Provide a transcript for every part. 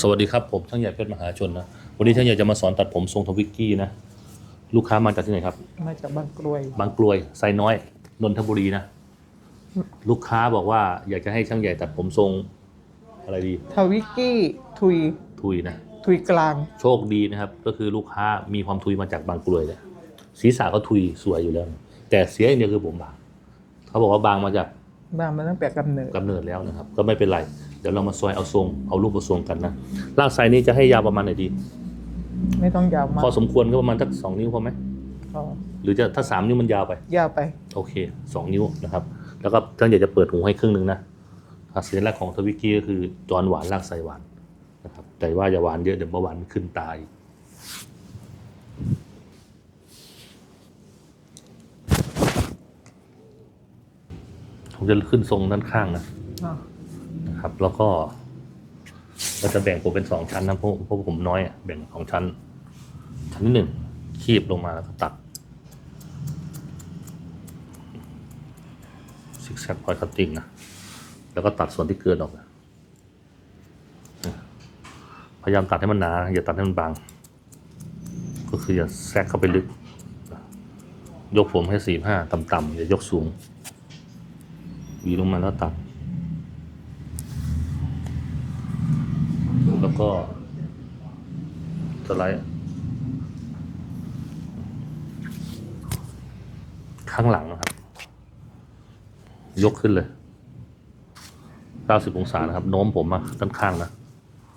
สวัสดีครับผมช่างใหญ่เพชรมหาชนนะวันนี้ช่างใหญ่จะมาสอนตัดผมทรงทวิกกี้นะลูกค้ามาจากที่ไหนครับ มาจากบางกรวยบางกลวยไซน้อยนนทบุรีนะลูกค้าบอกว่าอยากจะให้ช่างใหญ่ตัดผมทรงอะไรดี ทวิกกี้ทุยทุยนะทุยกลาง โชคดีนะครับ ก็คือลูกค้ามีความทุยมาจากบางกลวยเลยศีรษะเขาทุยสวยอยู่แล้ว แต่เสียอย่างเดียวคือผมบางเขาบอกว่าบางมาจากบางมาตั้งแต่กำเนิด กำเนิดแล้วนะครับ ก็ไม่เป็นไร เดี๋ยวเรามาซอยเอาทรงเอารูปเอาทรงกันนะลากไซนี้จะให้ยาวประมาณไหนดี ไม่ต้องยาวมากพอสมควรก็ประมาณสักสองนิ้วพอไหมพอหรือจะถ้าสามนิ้วมันยาวไป ยาวไป โอเคสองนิ้วนะครับ แล้วก็ท่านอยากจะเปิดหูให้ครึ่งหนึ่งนะอะสัญลักษณ์ของทวิกี้ก็คือจอนหวานรากไซหวานนะครับแต่ว่าอย่าหวานเยอะเดี๋ยวเบาหวานขึ้นตายผมจะขึ้นทรงด้านข้างนะอะนะ ครับ แล้วก็เราจะแบ่งผมเป็นสองชั้นนะเพราะเพราะผมน้อยอะแบ่งสองชั้น ชั้นที่หนึ่งคีบลงมาแล้วก็ตัดซิกแซกพอยคัตติ้งนะแล้วก็ตัดส่วนที่เกินออก พยายามตัดให้มันหนาอย่าตัดให้มันบาง ก็คืออย่าแทรกเข้าไปลึก ยกผมให้สี่ห้าต่ำๆอย่ายกสูงวีลงมาแล้วตัด แล้วก็สไลด์ข้างหลังนะครับ ยกขึ้นเลย 90 องศานะครับ โน้มผมมาด้านข้างนะ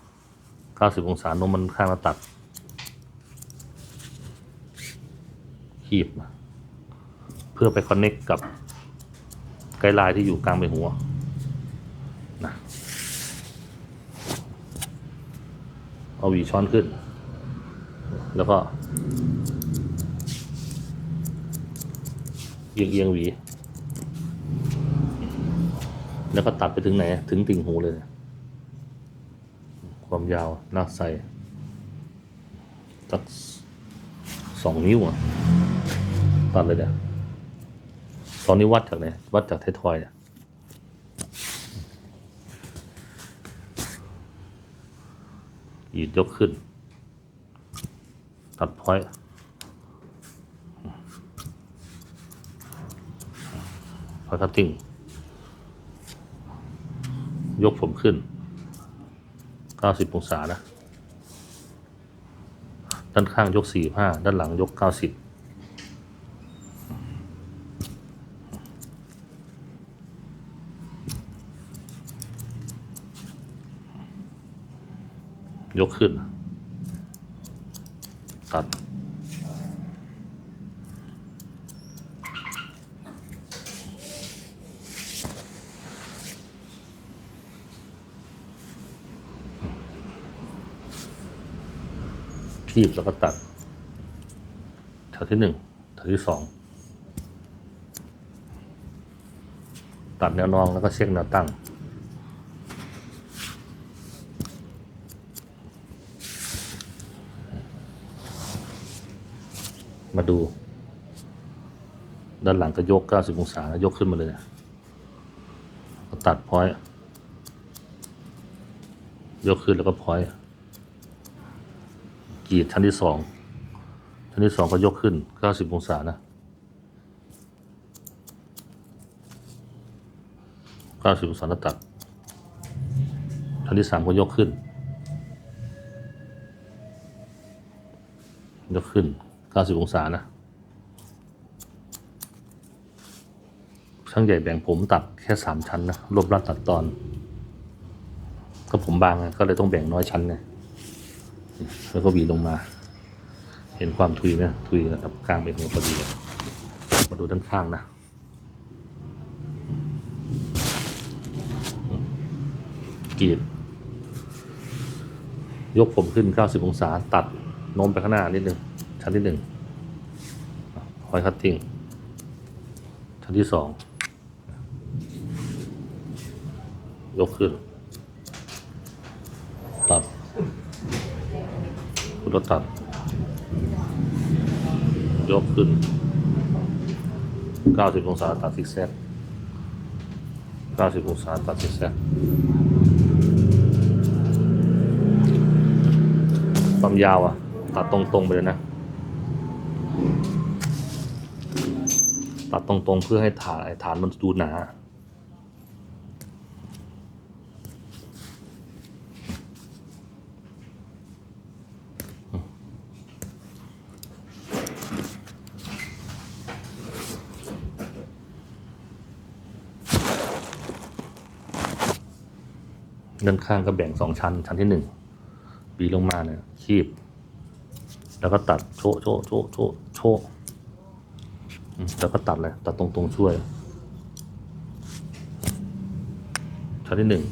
90 องศาโน้มมันข้างแล้วตัดขีบ เพื่อไปคอนเน็กกับไกด์ไลน์ที่อยู่กลางใบหัวนะ เอาหวีช้อนขึ้น แล้วก็เอียงเอียงหวี แล้วก็ตัดไปถึงไหน ถึงติ่งหูเลย ความยาวลากใส่สักสองนิ้วอะ ตัดเลยเดี๋ยวสองนิ้ววัดจากไหน วัดจากไทยทอยเนี่ย ยืดยกขึ้น ตัดพอยพอยคัตติ้ง ยกผมขึ้น 90 องศานะ ด้านข้างยก 45 ด้านหลังยก 90 ยกขึ้น ตัด คีบแล้วก็ตัดแถวที่หนึ่งแถวที่สองตัดแนวนองแล้วก็เช็คแนวตั้ง มาดู ด้านหลังก็ยก 90 องศาแล้วยกขึ้นมาเลยนะก็ตัดพอยยกขึ้นแล้วก็พอยกรีดชั้นที่สองชั้นที่สองก็ยกขึ้น 90 องศานะ 90 องศาแล้วตัดชั้นที่สามก็ยกขึ้น ยกขึ้น 90 องศานะช่างใหญ่แบ่งผมตัดแค่สามชั้นนะรวบรัดตัดตอน ก็ผมบางไงก็เลยต้องแบ่งน้อยชั้นไงแล้วก็หวีลงมา เห็นความทุยไหมทุยกับกลางเป็นหัวพอดีเลยมาดูด้านข้างนะกรีดยกผมขึ้น 90 องศาตัดโน้มไปข้างหน้านิดนึง ชั้นที่หนึ่งคอยคัตติ้งชั้นที่สองยกขึ้น ตัดคุณตัด ยกขึ้น 90 องศาตัดซิกแซก90 องศาตัดซิกแซกความยาวอะตัดตรงๆไปเลยนะ ตัดตรงๆ เพื่อให้ฐานฐานมันดูหนา ด้านข้างก็แบ่งสองชั้น ชั้นที่หนึ่งปีลงมาเนี่ยคีบ แล้วก็ตัดโชะโชะโชะโชะโชะ แล้วก็ตัดเลย ตัดตรงๆช่วยชั้นที่หนึ่ง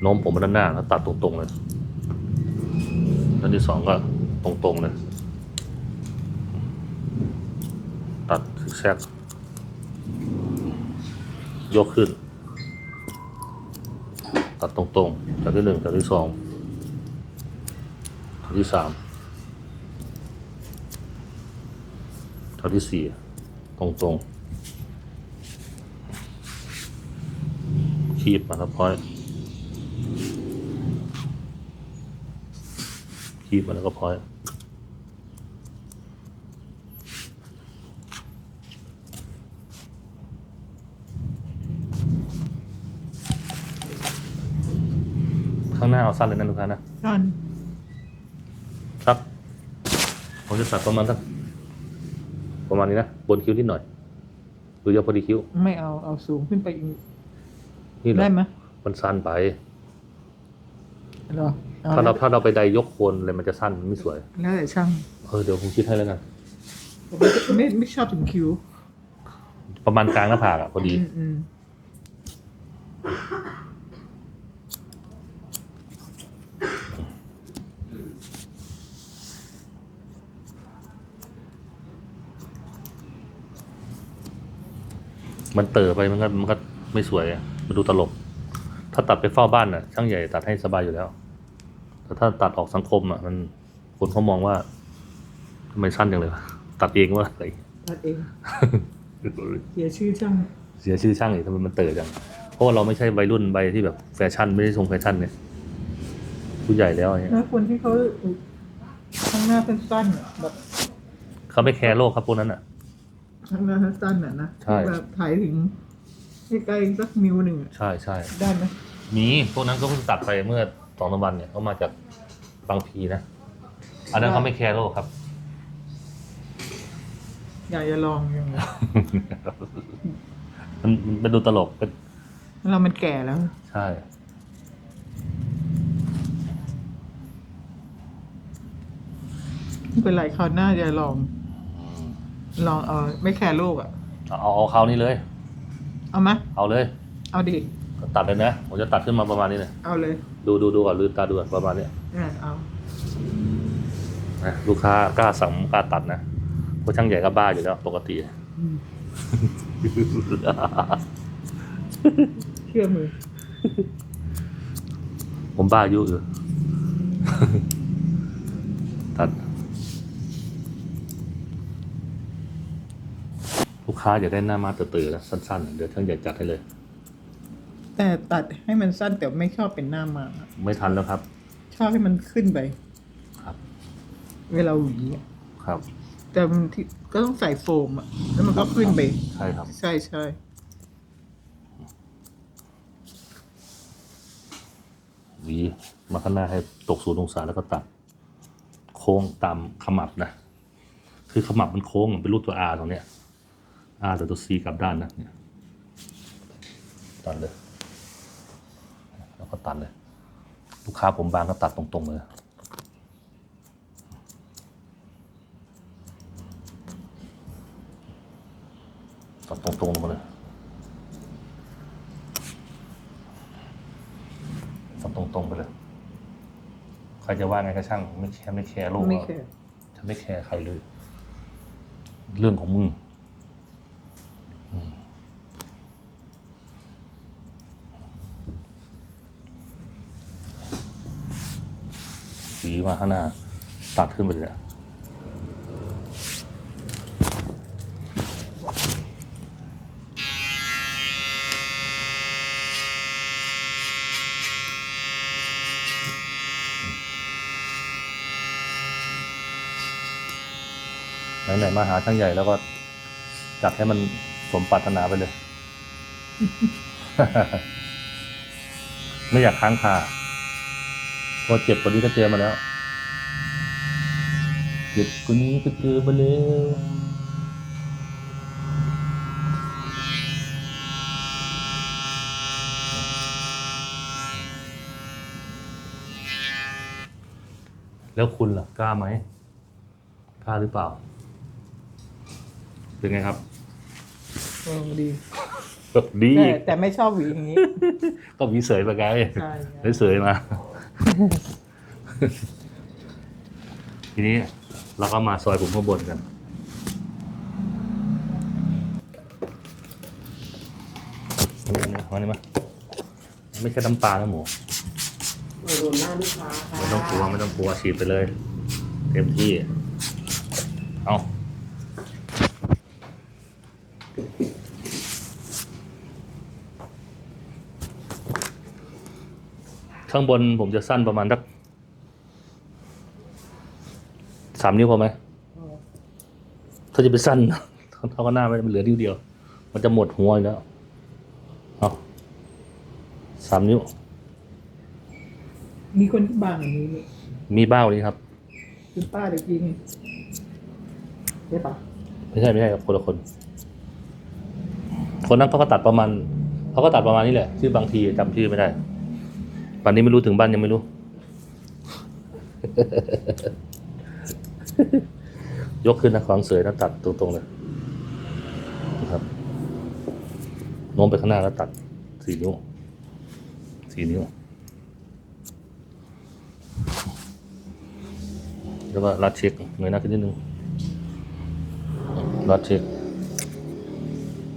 โน้มผมมาด้านหน้าแล้วตัดตรงๆเลยชั้นที่สองก็ตรงๆเลย ตัดซิกแซกยกขึ้น ตัดตรงๆจากที่หนึ่งจากที่สองจากที่สามจากที่สี่ ตรงๆคีบมาครับพอยคีบมาแล้วก็พอยข้างหน้าเอาสั้นเลยนะลูกค้านะสั้นครับ ผมจะตัดประมาณสัก ประมาณนี้นะ บนคิ้วนิดหน่อยหรือจะพอดีคิ้ว ไม่เอาเอาสูงขึ้นไปอีกนี่เหรอได้ไหมมันสั้นไป เหรออถ้าเราถ้าเราไปใดยกโคนอะไรมันจะสั้นมันไม่สวย แล้วแต่ช่างเออเดี๋ยวผมคิดให้แล้วกัน ผมไม่ไม่ไม่ชอบถึงคิ้วประมาณกลางหน้าผากอะพอดี อืมอืม มันเต๋อไปมันก็มันก็ไม่สวยอะมันดูตลก ถ้าตัดไปเฝ้าบ้านน่ะช่างใหญ่ตัดให้สบายอยู่แล้ว แต่ถ้าตัดออกสังคมอะ มันคนเขามองว่าทำไมสั้นจังเลยวะตัดเองว่าอะไรตัดเองเสียชื่อช่างเสียชื่อช่างอีกทำไมมันเต๋อจังเพราะว่าเราไม่ใช่วัยรุ่นใบที่แบบแฟชั่นไม่ได้ทรงแฟชั่นเนี่ยผู้ใหญ่แล้วเนี่ยแล้วคนที่เขาข้างหน้าสั้นๆอะแบบเขาไม่แคร์โลกครับพวกนั้นอะ ข้างหน้าสั้นๆอะนะใช่ แบบถ่ายถึงใกล้ๆสักนิ้วหนึ่งอะใช่ใช่ได้ไหมมีพวกนั้นก็เพิ่งตัดไปเมื่อสองสามวันเนี่ยเขามาจากบางพีนะ อันนั้นเขาไม่แคร์โลกครับ อยากจะลองยังไงมันมันเป็นดูตลกเป็นเรามันแก่แล้ว ใช่ ไม่เป็นไรคราวหน้าจะลอง ลองเอาไม่แคร์ลูกอะ เอาเอาเขาวนี่เลย เอาไหมเอาเลย เอาดิตัดเลยนะ ผมจะตัดขึ้นมาประมาณนี้เลยเอาเลยดูดูดูก่อนลืมตาดูก่อนประมาณเนี้ยเนี่ยเอานะลูกค้ากล้าสั่งกล้าตัดนะเพราะช่างใหญ่ก็บ้าอยู่แล้วปกติ อืมเชื่อมือผมบ้าอายุอยู่ ตัด ลูกค้าอยากได้หน้ามาตื่นๆนะสั้นๆ เดี๋ยวช่างใหญ่จัดให้เลย แต่ตัดให้มันสั้นแต่ไม่ชอบเป็นหน้ามาไม่ทันแล้วครับ ชอบให้มันขึ้นไป ครับ เวลาหวีอะครับ แต่มันที่ก็ต้องใส่โฟมอะแล้วมันก็ขึ้นไป ใช่ครับ ใช่ใช่หวีมาข้างหน้าให้ตกศูนย์องศาแล้วก็ตัด โค้งตามขมับนะ คือขมับมันโค้งเป็นรูปตัว R ตรงเนี้ย R แต่ตัว C กลับด้านนะเนี่ยตัดเลย แล้วก็ตัดเลย ลูกค้าผมบางก็ตัดตรงๆเลยตัดตรงๆลงมาเลยตัดตรงๆไปเลย ใครจะว่าไงก็ช่าง ไม่แคร์ไม่แคร์โลกไม่หรอกแคร์ฉันไม่แคร์ใครเลย เรื่องของมึง ว่าข้างหน้า ตัดขึ้นไปเลยไหนๆมาหาช่างใหญ่แล้วก็จัดให้มันสมปรารถนาไปเลย ไม่อยากค้างคาพอเจ็บกว่านี้ก็เจอมาแล้ว เจ็บกว่านี้ก็เจอมาแล้วแล้วคุณล่ะ กล้าไหมกล้าหรือเปล่า เป็นไงครับ เออดี ดี แต่แต่ไม่ชอบหวีอย่างนี้ ก็มีเสยไปไงใช่ ได้เสยมา ทีนี้ เราก็มาซอยผมข้างบนกันนี่มานี่มา ไม่ใช่น้ำปลานะหมูโดนหน้าลูกค้าค่ะไม่ต้องกลัวไม่ต้องกลัวฉีดไปเลย เต็มที่ เอาข้างบนผมจะสั้นประมาณสัก สามนิ้วพอไหมถ้าจะไปสั้นเท่ากันหน้ามันเหลือนิ้วเดียว มันจะหมดหัวอยู่แล้วเอาสามนิ้ว มีคนที่บางอย่างนี้นี่มีบ้าวนี้ครับคือป้าเด็กยิงใช่ปะไม่ใช่ไม่ใช่ครับคนละคน คนนั้นเขาก็ตัดประมาณเขาก็ตัดประมาณนี้แหละ ชื่อบางทีจำชื่อไม่ได้ป่านนี้ไม่รู้ถึงบ้านยังไม่รู้ ยกขึ้นนะขวางเสยแล้วตัดตรงๆเลยนะครับโน้มไปข้างหน้าแล้วตัดสี่นิ้วสี่นิ้วแล้วก็รัดเช็คเงยหน้าขึ้นนิดนึงรัดเช็ค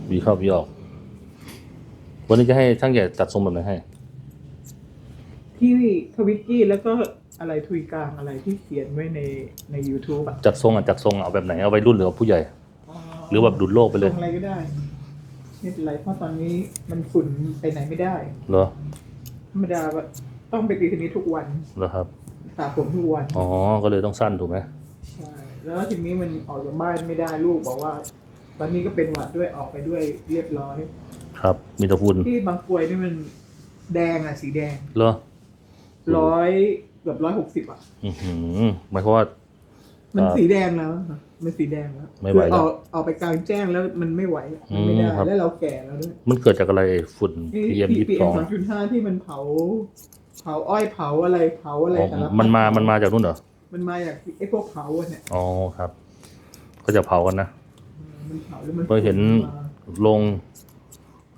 วีเข้าวีออกวันนี้จะให้ช่างใหญ่ตัดทรงแบบไหนให้ ที่ทวิตกี้แล้วก็ อะไรทุยกลางอะไรที่เขียนไว้ในใน YouTube อะจัดทรงอะจัดทรงเอาแบบไหนเอาไว้รุ่นหรือเอาผู้ใหญ่ หรือแบบดุดโลกไปเลยทรงอะไรก็ได้ไม่เป็นไรเพราะตอนนี้มันฝุ่นไปไหนไม่ได้เหรอธรรมดาว่าต้องไปตีเทนนิสทุกวันเหรอครับสระผมทุกวันอ๋อก็เลยต้องสั้นถูกไหมใช่แล้วทีนี้มันออกจากบ้านไม่ได้ลูกบอกว่า ตอนนี้ก็เป็นหวัดด้วยออกไปด้วยเรียบร้อย ครับมีแตะฝุ่นที่บางกรวยนี่มันแดงอะสีแดงเหรอร้อย เกือบร้อยหกสิบอะอือหือหมายความว่า มันอ่าสีแดงแล้วอะมันสีแดงแล้วไม่ไหวคือแล้วออกออกไปกลางแจ้งแล้วมันไม่ไหวมันไม่ได้อืมครับ แล้วเราแก่แล้วด้วยมันเกิดจากอะไรฝุ่นนี่ PM ยี่สิบ PM สองสองจุดห้าที่มันเผา เผาอ้อยเผาอะไรเผาอะไรสารพัดมันมามันมาจากนู่นเหรอ มันมาจากไอ้พวกเผาอะเนี่ยอ๋อครับ ก็จะเผากันนะ มันเผาแล้วมันเคยเห็น มาโรง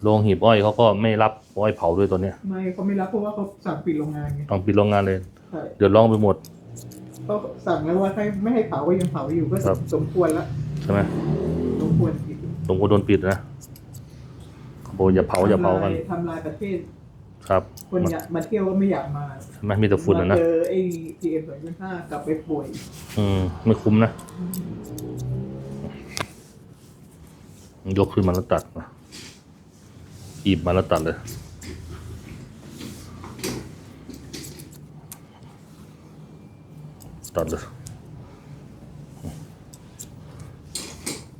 โรงหีบอ้อยเขาก็ไม่รับอ้อยเผาด้วยตัวเนี้ยไม่เขาไม่รับเพราะว่าเขาสั่งปิดโรงงานไงต้องปิดโรงงานเลย ใช่เดือดร้อนไปหมด ก็สั่งแล้วว่าให้ไม่ให้เผาก็ยังเผาอยู่ก็ครับ สมควรละใช่ไหมสมควรผิดตรงโดนปิดนะเขาบอกอย่าเผาอย่าเผากัน ทำลยทำลายประเทศ ครับคนอยากมาเที่ยวก็ไม่อยากมาใช่ไหมมีแต่ฝุ่นนะมานะเจอไอ้พีเอ็มสองจุดห้ากลับไปป่วย อืมไม่คุ้มนะยกขึ้นมาแล้วตัดนะอีบมาแล้วตัดเลย ตัดเลย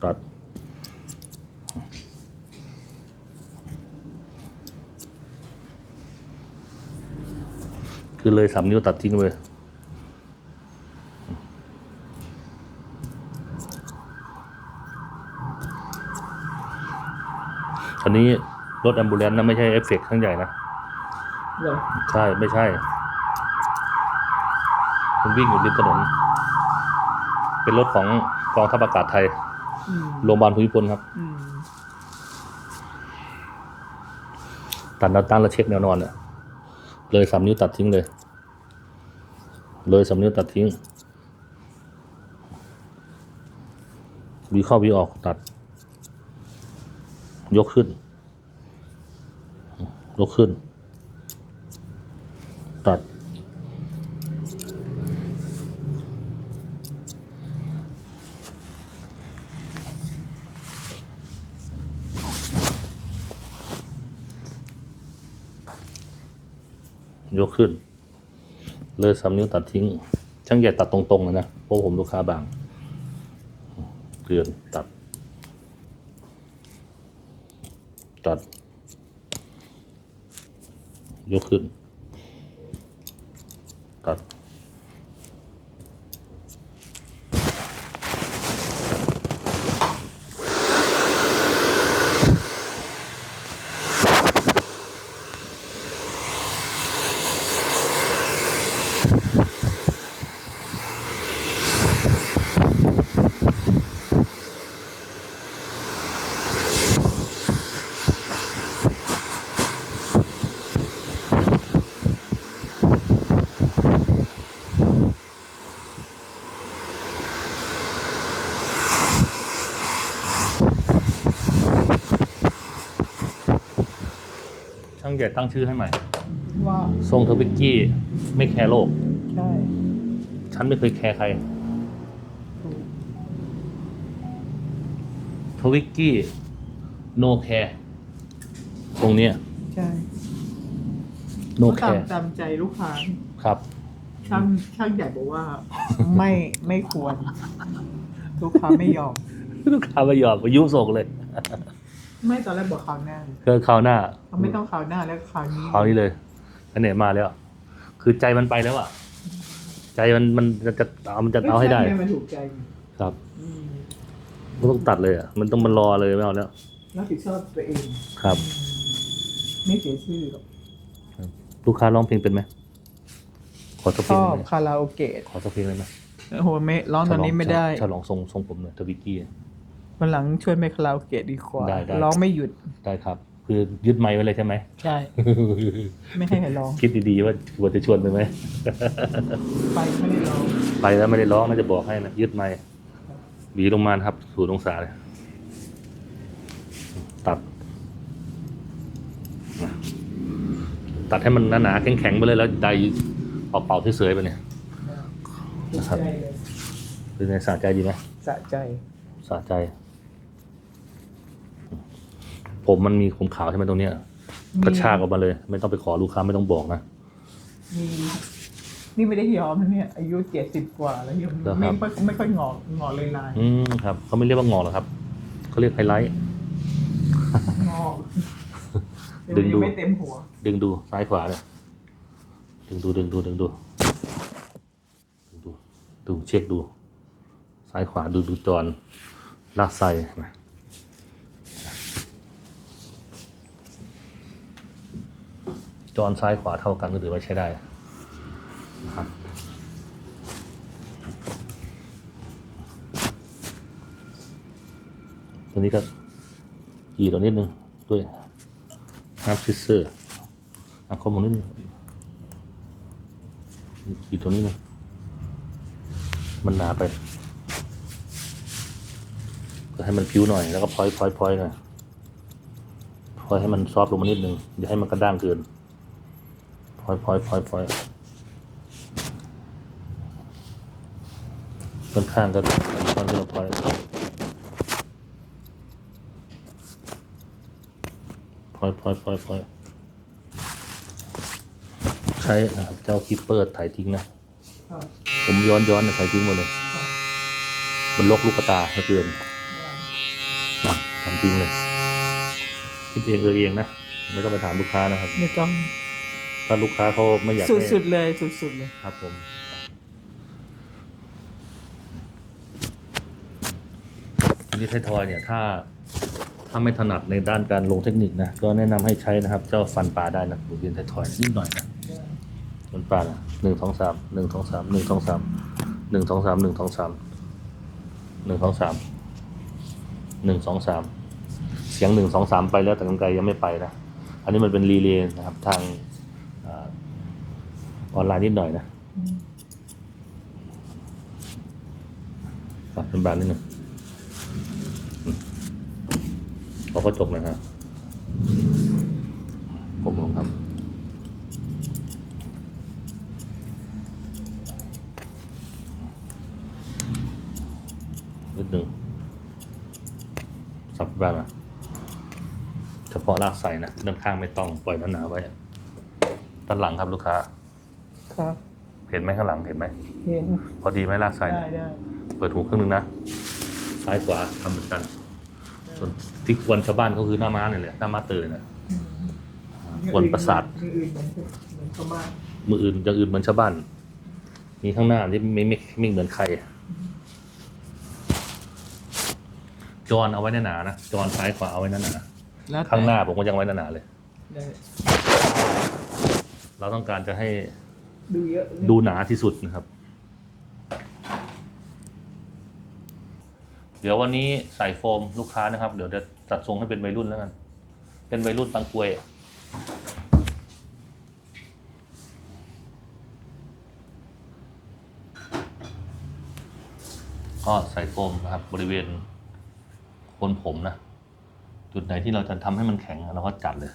ตัดคือเลยสามนิ้วตัดทิ้งเลยอันนี้รถแอมบูเลนซ์นะไม่ใช่เอฟเฟกต์ข้างใหญ่นะเหรอใช่ ไม่ใช่ มันวิ่งอยู่ริมถนน เป็นรถของกองทัพอากาศไทย อืมโรงพยาบาลภูมิพลครับ อืมตัดแนวตั้งแล้วเช็คแนวนอนเนี่ยเลยสามนิ้วตัดทิ้งเลย เลยสามนิ้วตัดทิ้งวีเข้าวีออกตัด ยกขึ้น ยกขึ้น ตัด ยกขึ้น เลยสามนิ้วตัดทิ้ง ช่างใหญ่ตัดตรงๆเลยนะ เพราะผมลูกค้าบางเตือนตัด ตัด ยกขึ้น ช่างใหญ่ตั้งชื่อให้ใหม่ ว่าทรงทวิกกี้ไม่แคร์โลก ใช่ฉันไม่เคยแคร์ใครถูกทวิกกี้โนแคร์ตรงเนี้ยใช่โนก็แคตามร์ตามใจลูกค้าครับ ช่างช่างใหญ่บอกว่า ไม่ไม่ควร ลูกค้าไม่ยอม ลูกค้าไม่ยอมอายุส่งเลย ไม่ตอนแรกบอกคราวหน้าก็คราวหน้าเขาไม่ต้องคราวหน้าแล้วคราวนี้คราวนี้เลยอันเนี้ยมาแล้ว คือใจมันไปแล้วอะใจมันมันจะเอามันจะเอาให้ได้ช่งนี่ยมันถูกใจครับอืมไม่ต้องตัดเลยอะมันต้องมันรอเลยไม่เอาแล้วรับผิดชอบตัวเองครับ ไม่เสียชื่อหรอกลูกค้าร้องเพลงเป็นไหมขอสักเพชลงอได้บไหมคาราโอเกะขอสักเพลงได้ไหมโอ้โหไม่ร้องตอนนี้ไม่ได้ฉลองทรงทรงผมเลยทวิกกี้ วันหลังช่วยไปคาราโอเกะดีกว่าได้ได้ ร้องไม่หยุดได้ครับ คือยึดไม้ไว้เลยใช่ไหม ใช่ ไม่ให้ใครร้อง คิดดีๆว่าควรจะชวนไปไหม ไปไม่ได้ร้อง ไปแล้วไม่ได้ร้องน่าจะบอกให้นะยึดไม้หวีลงมานะครับศูนย์องศาเลยตัดนะตัดให้มันหนาๆแข็งๆไปเลยแล้วใดเป่าๆเฉยๆไปเนี่ยถูกใจเลยเป็นไงสะใจดีไหมสะใจ สะใจ ผมมันมีขมขาวใช่ไหมตรงเนี้ยกระชากออกมาเลย ไม่ต้องไปขอลูกค้าไม่ต้องบอกนะ มีนี่ไม่ได้ย้อมนะเนี่ยอายุเจ็ดสิบกว่าแล้วยังเหรอคไม่รับค่อยไม่ค่อยงอกงอกเลยลายอืมครับเขาไม่เรียกว่างอกหรอกครับเขาเรียกไฮไลท์ งอกดึงดู ยังไม่เต็มหัวดึงดูซ้ายขวาเนี่ยดึงดูดึงดูดึงดูดึงดูดูเช็คดู ซ้ายขวาดูดูจอนลากไส้นะ จอนซ้ายขวาเท่ากันก็ถือว่าใช้ได้นะครับตัวนี้ก็ยีดตัวนิดนึงด้วยน้ำซิสเซอร์อะข้อมูลนิดนึงขีดตรงนี้นะมันหนาไปก็ให้มันผิวหน่อยแล้วก็พลอยพลอยพลอยหน่อยพลอยให้มันซอฟลงมานิดนึงอย่าให้มันกระด้างเกิน อยพลอยพลอยพลอยค่อนข้างก็ค่อนข้างพลอยพลอยพลอยพลอยพลอยใช้นะครับเจ้าคีปเปอร์ถ่ายทิ้งนะ ผมย้อนย้อนถ่ายทิ้งหมดเลย มันลกลูกตาเหลือเกินทำจริงเลยคิดเองเออเองนะ ไม่ต้องไปถามลูกค้านะครับ ไม่ต้อง ถ้าลูกค้าเขาไม่อยากสุให้ดๆเลยสุดๆเลย ครับผม อันนี้ไทยทอยเนี่ยถ้าถ้าไม่ถนัดในด้านการลงเทคนิคนะ ก็แนะนำให้ใช้นะครับ เจ้าฟันปลาได้นะบทเรียนไทยทอยนิดหน่อยนะฟันปลานะหนึ่งสองสามหนึ่งสองสามหนึ่งสองสามหนึ่งสองสามหนึ่งสองสามหนึ่งสองสามหนึ่งสองสามเสียงหนึ่งสองสามไปแล้วแต่กรรไกรยังไม่ไปนะ อันนี้มันเป็นรีเลย์นะครับทางอ่า ออนไลน์นิดหน่อยนะปรับเป็นบานนิดหนึ่งอืมขอกระจกหน่อยฮะผมลองครับนิดหนึ่งสับบ้างอะเฉพาะรากใส่นะด้านข้างไม่ต้องปล่อยหนาๆไว้ด้านหลังครับลูกค้า ครับ เห็นไหมข้างหลังเห็นไหมเห็นพอดีไหมรากใส่ได้เนี่ยได้เปิดหูครึ่งหนึงนะซ้ายขวาทำเหมือนกัน ส่วนที่กวนชาวบ้านก็คือหน้าม้าเนี่ยแหละหน้าม้าเตยนะกวนประสาทมืออื่นเหมือนเหมือนชาวบ้านมืออื่นอย่างอื่นเหมือนชาวบ้านมีข้างหน้าที่ไม่ไม่ไม่เหมือนใครจอนเอาไว้หนาๆนะจอนซ้ายขวาเอาไว้หนาแล้วแต่ๆข้างหน้าผมก็ยังไว้หนาๆเลยได้เราต้องการจะให้ ดูเยอะดูหนาที่สุดนะครับ เดี๋ยววันนี้ใส่โฟมลูกค้านะครับ เดี๋ยวจะจัดทรงให้เป็นวัยรุ่นแล้วกัน เป็นวัยรุ่นตังกวยก็ใส่โฟมนะครับบริเวณโคนผมนะ จุดไหนที่เราจะทำให้มันแข็งเราก็จัดเลย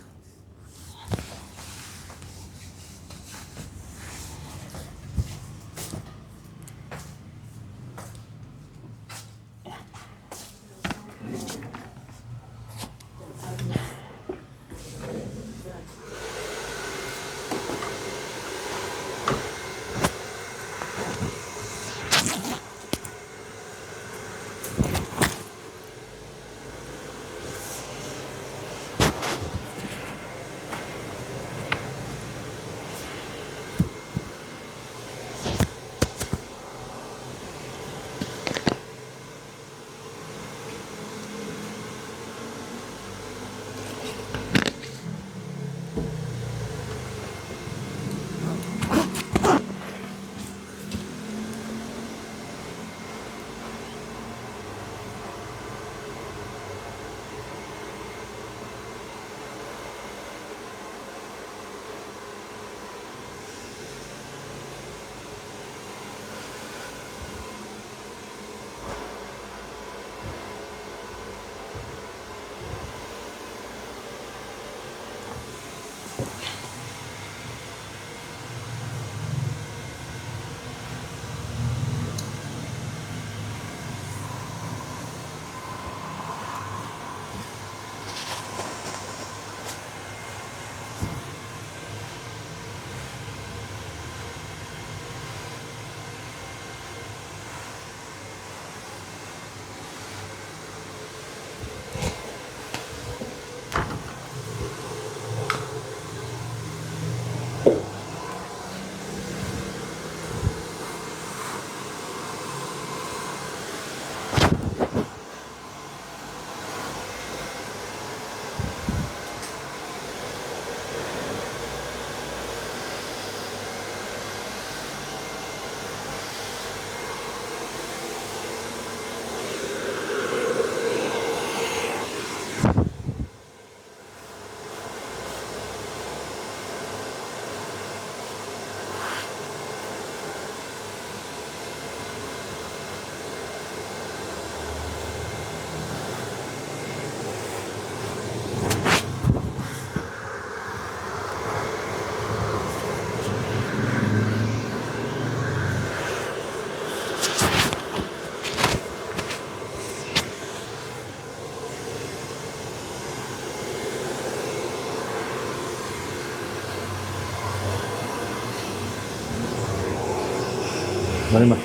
มานี่มา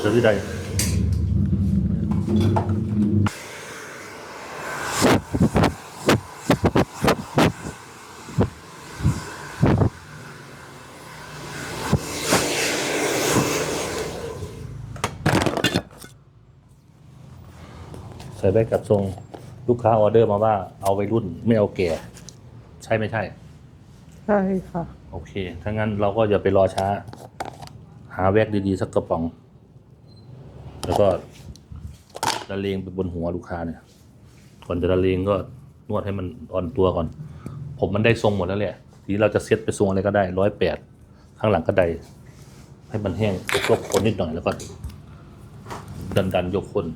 เดี๋ยวที่ใดใส่แบกกับทรงลูกค้าออเดอร์มาว่าเอาวัยรุ่นไม่เอาแก่ ใช่ไม่ใช่ ใช่ค่ะ โอเค ถ้างั้นเราก็อย่าไปรอช้าหาแวกดีๆ สักกระป๋อง แล้วก็ละเลงไปบนหัวลูกค้าเนี่ย ก่อนจะละเลงก็นวดให้มันอ่อนตัวก่อน ผมมันได้ทรงหมดแล้วแหละ ทีนี้เราจะเซตไปทรงอะไรก็ได้ร้อยแปดข้างหลังก็ได้ ให้มันแห้งยกคนนิดหน่อยแล้วก็ ดันดันๆยกคน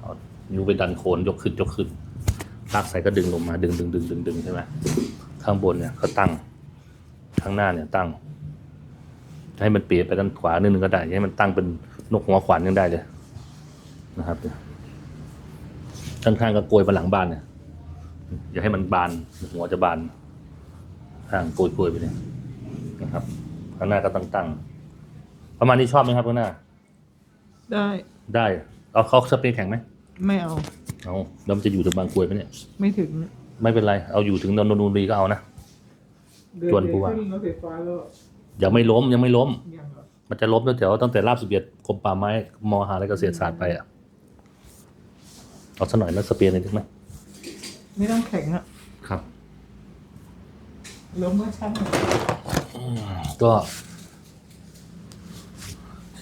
เอานิ้วไปดันโคนยกขึ้นยกขึ้นลากใส่ก็ดึงลงมาดึงดึงดึงดึงดึงใช่ไหมข้างบนเนี่ยก็ตั้ง ข้างหน้าเนี่ยตั้ง ให้มันเปลี่ยนไปด้านขวานิดนึงก็ได้ ให้มันตั้งเป็นนกหัวขวานยังได้เลยนะครับข้างๆก็โกยไปหลังบ้านเนี่ยอย่าให้มันบานหัวจะบานข้างโกยโกยๆไปเนี่ยนะครับข้างหน้าก็ตั้งตั้งๆประมาณนี้ชอบไหมครับข้างหน้า ได้ได้เอาเขาสเปรย์แข็งไหมไม่เอาเอาแล้วมันจะอยู่ถึงบางกรวยไหมเนี่ย ไม่ถึง ไม่เป็นไร เอาอยู่ถึงนนทบุรีก็เอานะ จวนผู้ว่า ขึ้นรถไฟฟ้าแล้วยังไม่ล้มยังไม่ล้มยังเหรอมันจะล้มตั้งแต่ตั้งแต่ราบสิบเอ็ดกรมป่าไม้มหาลัยเกษตรศาสตร์ไปอะเอาสักหน่อยแล้วสเปรย์หน่อยได้ไหมไม่ต้องแข็งอะครับ ล้มก็ช่างก็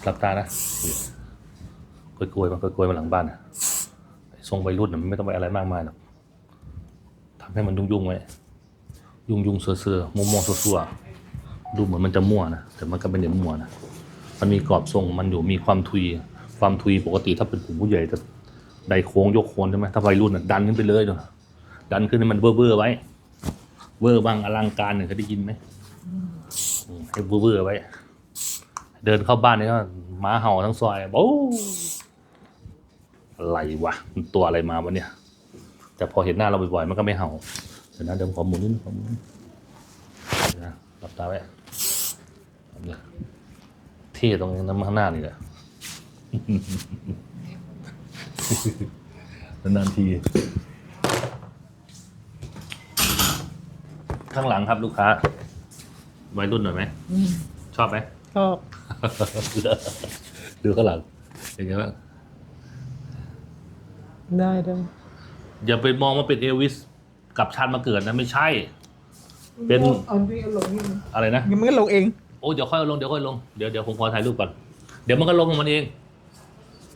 หลับตานะกลวยๆมากลวยๆมาหลังบ้านนะไอ้ทรงวัยรุ่นน่ะมันไม่ต้องไปอะไรมากมายหรอกทำให้มันยุ่งๆไว้ยุ่งๆเสื่อๆมัวๆซัวๆ ดูเหมือนมันจะมั่วนะแต่มันก็เป็นเดี๋ยวมั่วนะมันมีกรอบทรงมันอยู่มีความทุย ความทุยปกติถ้าเป็นกลุ่มผู้ใหญ่จะไดโค้งยกโคนใช่ไหมถ้าวัยรุ่นน่ะดันขึ้นไปเลยเนอะดันขึ้นให้มันเบ้อๆไว้เวอร์บางอลังการเนี่ยเคยได้ยินไหมอืมให้เบื่อไว้ เดินเข้าบ้านนี่ก็หมาเห่าทั้งซอยโอ้อะไรวะมันตัวอะไรมาวะเนี่ย แต่พอเห็นหน้าเราบ่อยๆมันก็ไม่เห่าเดี๋ยวนะเดี๋ยวผมขอหมุนนิดนึงขอหมุนนิดนึงเดี๋ยวนะหลับตาไว้ ท่ตรงน้ำข้างหน้านี่แหละนานๆที ข้างหลังครับลูกค้า วัยรุ่นหน่อยไหมอืมชอบไหม ชอบ ดูข้างหลังอย่างเงี้ยบ้างได้ได้อย่าไปมองว่าเป็นเอลวิสกับชาติมาเกิดนะ ไม่ใช่ เป็นเอาที่เอาลงนี่อะไรนะยังไม่ลงเอง โอ้เดี๋ยวค่อยเอาลงเดี๋ยวค่อยลงเดี๋ยวเดี๋ยวผมขอถ่ายรูปก่อนเดี๋ยวมันก็ลงของมันเอง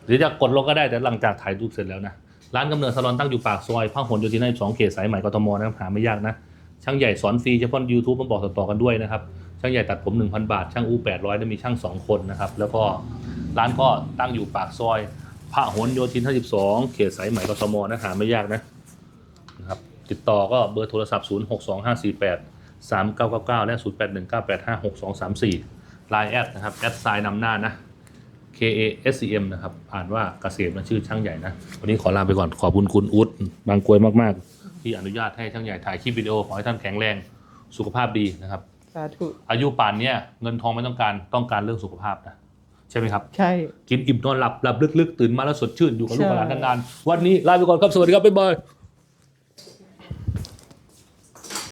หรือจะกดลงก็ได้แต่หลังจากถ่ายรูปเสร็จแล้วนะร้านกำเนิดสลอนตั้งอยู่ปากซอยพหลโยธิน22เขตสายใหม่กทมนะครับหาไม่ยากนะช่างใหญ่สอนฟรีเฉพาะ YouTube มาบอกต่อๆกันด้วยนะครับช่างใหญ่ตัดผม 1,000 บาท ช่างอู800ได้มีช่าง 2 คนนะครับ แล้วก็ร้านก็ตั้งอยู่ปากซอยพระหลโยธิน52เขตสายใหม่กทมนะหาไม่ยากนะนะครับติดต่อก็เบอร์โทรศัพท์ 062548 3999 และ 0819856234ไลน์แอดนะครับแอดไซน์นำหน้านะ K A S C M นะครับ อ่านว่าเกษมนะชื่อช่างใหญ่นะ วันนี้ขอลาไปก่อนขอบคุณคุณอุ๊ดบางกรวยมาก ๆ ที่อนุญาตให้ช่างใหญ่ถ่ายคลิปวิดีโอ ขอให้ท่านแข็งแรงสุขภาพดีนะครับ สาธุอายุป่านเนี้ยเงินทองไม่ต้องการต้องการเรื่องสุขภาพนะ ใช่ไหมครับ ใช่ กินอิ่มนอนหลับหลับลึก ๆ ตื่นมาแล้วสดชื่นอยู่กับลูกกับหลานใช่นาน ๆ วันนี้ลาไปก่อนครับ สวัสดีครับ บ๊ายบาย